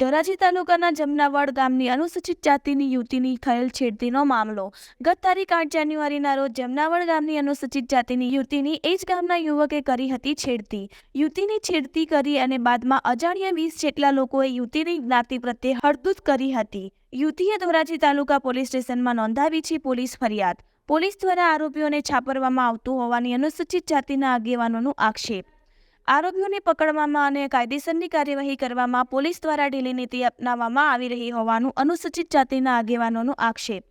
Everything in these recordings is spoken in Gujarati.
ધોરાજી તાલુકાના જમનાવાડ ગામની અનુસૂચિત જાતિની યુવતીની થયેલ છેડતીનો મામલો. ગત તારીખ આઠ જાન્યુઆરીના રોજ જમનાવાડ ગામની અનુસૂચિત જાતિની યુવતીની એ જ ગામના યુવકે કરી હતી છેડતી. યુવતીની છેડતી કરી અને બાદમાં અજાણ્યા વીસ જેટલા લોકોએ યુવતીની જ્ઞાતિ પ્રત્યે હળદૂત કરી હતી. યુવતીએ ધોરાજી તાલુકા પોલીસ સ્ટેશનમાં નોંધાવી છે પોલીસ ફરિયાદ. પોલીસ દ્વારા આરોપીઓને છાપરવામાં આવતું હોવાની અનુસૂચિત જાતિના આગેવાનોનો આક્ષેપ. આરોપીઓને પકડવામાં અને કાયદેસરની કાર્યવાહી કરવામાં પોલીસ દ્વારા ઢીલી નીતિ અપનાવવામાં આવી રહી હોવાનું અનુસૂચિત જાતિના આગેવાનોનો આક્ષેપ.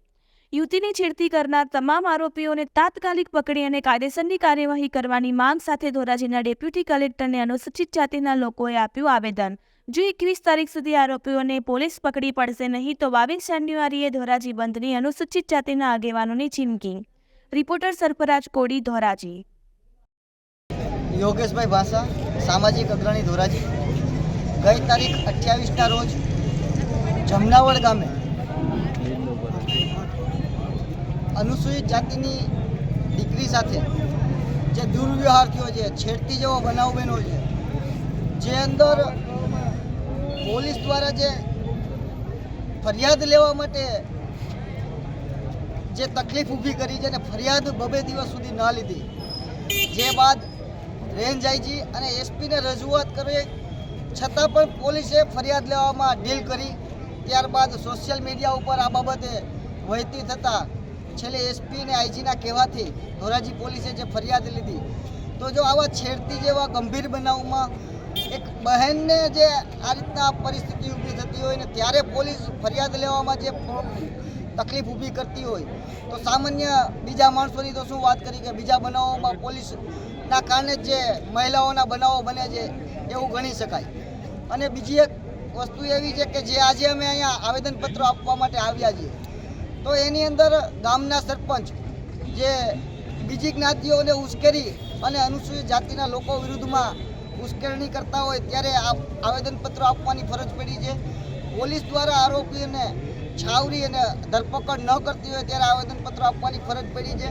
યુવતીની છેડતી કરનાર તમામ આરોપીઓને તાત્કાલિક પકડી અને કાયદેસરની કાર્યવાહી કરવાની માંગ સાથે ધોરાજીના ડેપ્યુટી કલેક્ટરને અનુસૂચિત જાતિના લોકોએ આપ્યું આવેદન. જો એકવીસ તારીખ સુધી આરોપીઓને પોલીસ પકડી પડશે નહીં તો બાવીસ જાન્યુઆરીએ ધોરાજી બંધની અનુસૂચિત જાતિના આગેવાનોની ચીમકી. રિપોર્ટર સરફરાજ કોડી, ધોરાજી. યોગેશભાઈ ભાષા સામાજિક અગ્રણી ધોરાજી. ગઈ તારીખ અઠ્યાવીસના રોજ જમનાવડ ગામે અનુસૂચિત જાતિની દીકરી સાથે જે દુર્વ્યવહાર થયો છે, છેડતી જેવો બનાવ બન્યો છે, જે અંદર પોલીસ દ્વારા જે ફરિયાદ લેવા માટે જે તકલીફ ઊભી કરી છે ને ફરિયાદ બબે દિવસ સુધી ના લીધી. જે બાદ રેન્જ આઈજી અને એસપીને રજૂઆત કરી. છતાં પણ પોલીસે ફરિયાદ લેવામાં ડીલ કરી. ત્યારબાદ સોશિયલ મીડિયા ઉપર આ બાબતે વહેતી થતાં છેલ્લે એસપી અને આઈજીના કહેવાથી ધોરાજી પોલીસે જે ફરિયાદ લીધી, તો જો આવા છેડતી જેવા ગંભીર બનાવમાં એક બહેનને જે આ રીતના પરિસ્થિતિ ઊભી થતી હોય ને ત્યારે પોલીસ ફરિયાદ લેવામાં જે તકલીફ ઊભી કરતી હોય, તો સામાન્ય બીજા માણસોની તો શું વાત કરી કે બીજા બનાવોમાં પોલીસના કારણે જ મહિલાઓના બનાવો બને છે, એવું ગણી શકાય. અને બીજી એક વસ્તુ એવી છે કે જે આજે અમે અહીંયા આવેદનપત્ર આપવા માટે આવ્યા છીએ, તો એની અંદર ગામના સરપંચ જે બીજી જ્ઞાતિઓને ઉશ્કેરી અને અનુસૂચિત જાતિના લોકો વિરુદ્ધમાં ઉશ્કેરણી કરતા હોય, ત્યારે આ આવેદનપત્ર આપવાની ફરજ પડી છે. પોલીસ દ્વારા આરોપીઓને છાવરી અને ધરપકડ ન કરતી હોય ત્યારે આવેદનપત્ર આપવાની ફરજ પડી છે.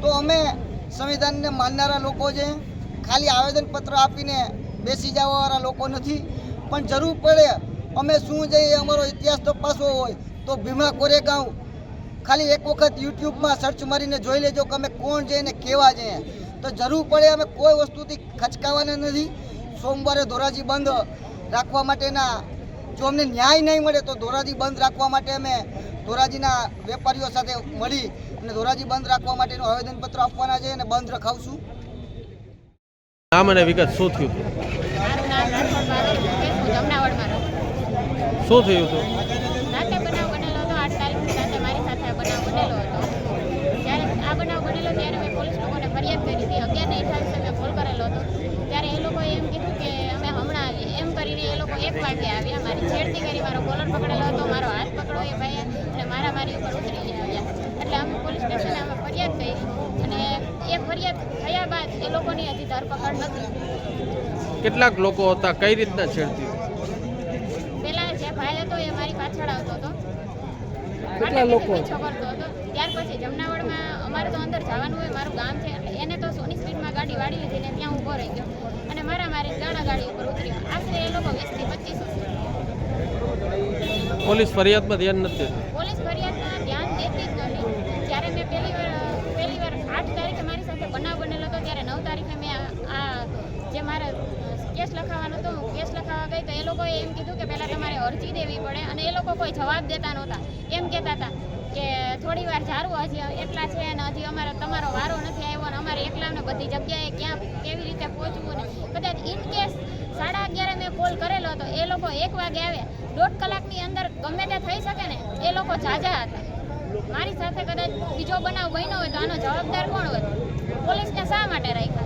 તો અમે સંવિધાનને માનનારા લોકો છે. ખાલી આવેદનપત્ર આપીને બેસી જવાવાળા લોકો નથી. પણ જરૂર પડે અમે શું જઈએ અમારો ઇતિહાસ તપાસવો હોય તો ભીમા કોરેગાંવ. ખાલી એક વખત યુટ્યુબમાં સર્ચ મારીને જોઈ લેજો કે અમે કોણ છે એને કેવા છે. તો જરૂર પડે અમે કોઈ વસ્તુથી ખચકાવાના નથી. સોમવારે ધોરાજી બંધ રાખવા માટેના જો અમને ન્યાય નહીં મળે તો ધોરાજી બંધ રાખવા માટે અમે ધોરાજીના વેપારીઓ સાથે મળી અને ધોરાજી બંધ રાખવા માટેનું આવેદનપત્ર આપવાના છે અને બંધ રખાવશું. નામ અને વિગત શું થયું? હતું શું થયું હતું? રાતે બનાવ બનેલો હતો. આઠ તારીખની રાતે મારી સાથે આ બનાવ બનેલો હતો. જ્યારે આ બનાવ બનેલો ત્યારે મેં પોલીસ લોકોને ફરિયાદ કરી હતી અગિયારને અઠાવીસે મેં કોલ કરેલો હતો ત્યારે એ લોકોએ એમ કીધું કે અમે હમણાં આવીએ એમ કરીને એ લોકો એક વાગે આવ્યા મારી છેડતી કરી મારો કોલર પકડેલો હતો મારો હાથ પકડો એ ભાઈએ અને મારા મારી ઉપર ઉતરી આવ્યા એટલે અમે પોલીસ સ્ટેશને અમે ફરિયાદ કરી અને એ ફરિયાદ થયા બાદ એ લોકોની હજી ધરપકડ નથી. કેટલાક લોકો હતા? કઈ રીતના છેડતી પેલા જે ભાઈ હતો એ મારી પાછળ આવતો હતો. કેટલા લોકો? ત્યાર પછી જમનાવડમાં અમારે તો અંદર જવાનું હોય મારું ગામ છે એટલે એને તો સોની સ્પીડમાં ગાડી વાળી લીધી ને ત્યાં ઊભો રહી ગયો. અને મારા મારી ગાડા ગાડી ઉપર ઉતર્યો આશરે એ લોકો વીસથી પચીસો છે પોલીસ ફરિયાદમાં ધ્યાન નથી દેતી પોલીસ ફરિયાદમાં ધ્યાન દેતી જ નથી. જ્યારે મેં પહેલી વાર પહેલી વાર આઠ તારીખે મારી સાથે બનાવ બનેલો હતો, ત્યારે નવ તારીખે મેં આ- જે મારે કેસ લખાવવાનો હતો કેસ લખાવવા ગઈ, તો એ લોકોએ એમ કીધું કે પહેલાં તમારે અરજી દેવી પડે અને એ લોકો કોઈ જવાબ દેતા નહોતા. એમ કહેતા હતા કે થોડી વાર ઝારું હજી એટલા છે અને હજી અમારો તમારો વારો નથી આવ્યો અને અમારે એકલાને બધી જગ્યાએ ક્યાં કેવી રીતે પહોંચવું ને? કદાચ ઇન કેસ સાડા અગિયારે મેં કોલ કરેલો હતો, એ લોકો એક વાગે આવ્યા. દોઢ કલાકની અંદર ગમે તે થઈ શકે ને, એ લોકો ઝાઝા હતા. મારી સાથે કદાચ બીજો બનાવ બન્યો હોય તો આનો જવાબદાર કોણ હોય? પોલીસને શા માટે રાખ્યા?